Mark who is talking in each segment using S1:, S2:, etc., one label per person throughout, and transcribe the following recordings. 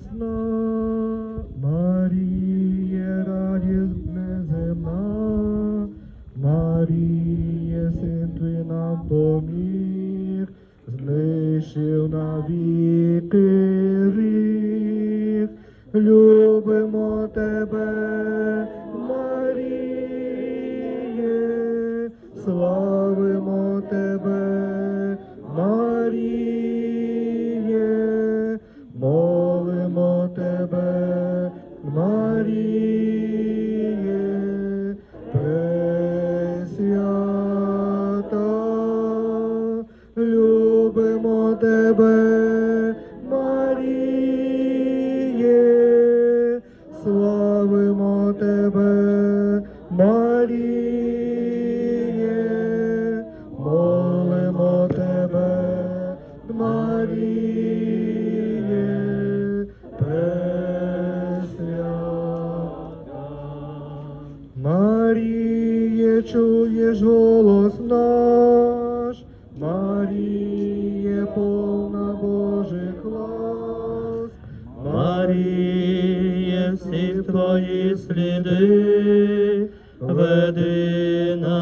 S1: ясна, Маріє, радість неземна, Маріє, син твій нам поміг, знищив навіки гріх. Любимо тебе, Маріє, славимо голос наш, Марія, повна Божих ласк,
S2: Марія, всі твої сліди, веди нас,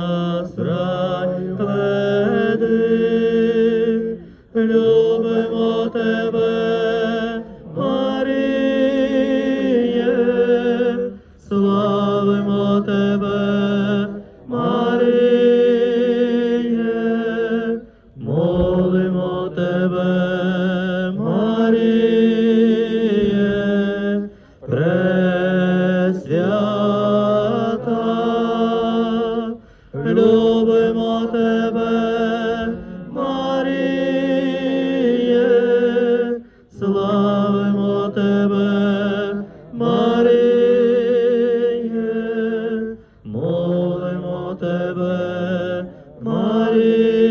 S2: тебе, Маріє,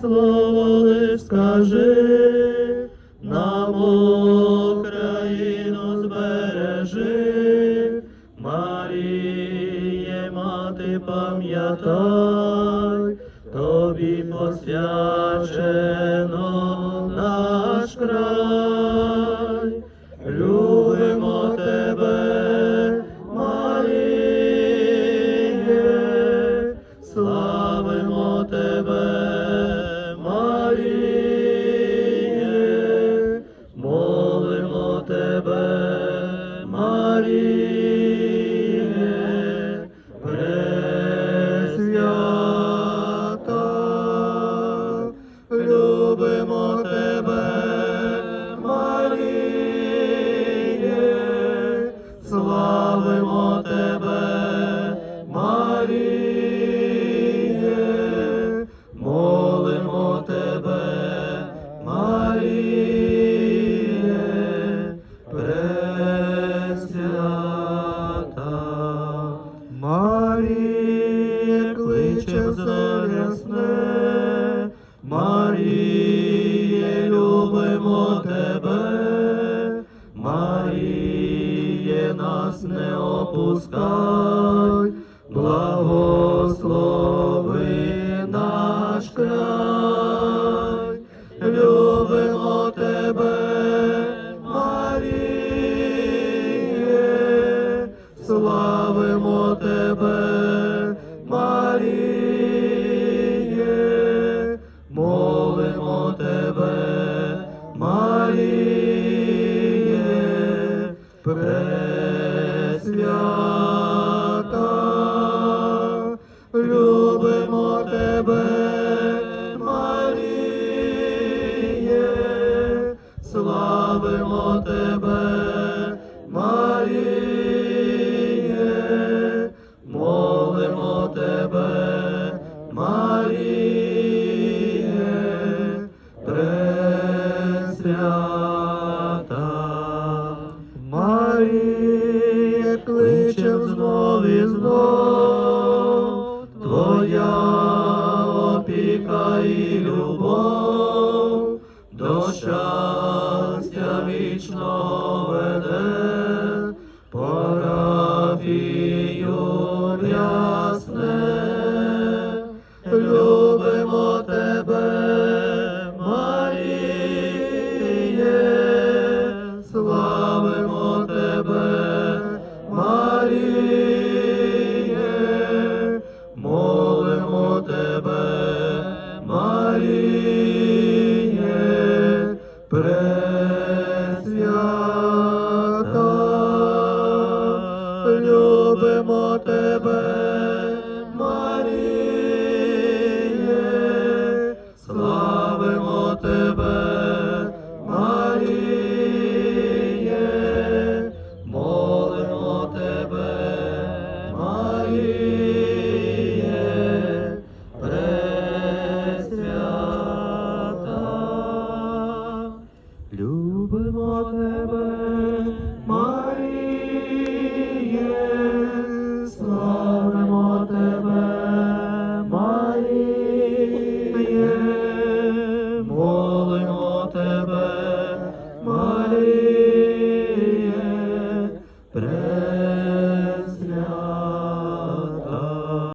S2: слово скажи, нам Україну збережи, мати, пам'ятай, тобі посвячено наш край, нас не опускай, благослови тебе, Маріє, славимо тебе, Маріє, молимо тебе, Маріє, пресвята.
S1: Маріє,
S2: кличем знов і знов, Твоя і любов до щастя вічного любимо тебе, Маріє, славимо тебе, Маріє, молимо тебе, Маріє, пресвята, любимо тебе.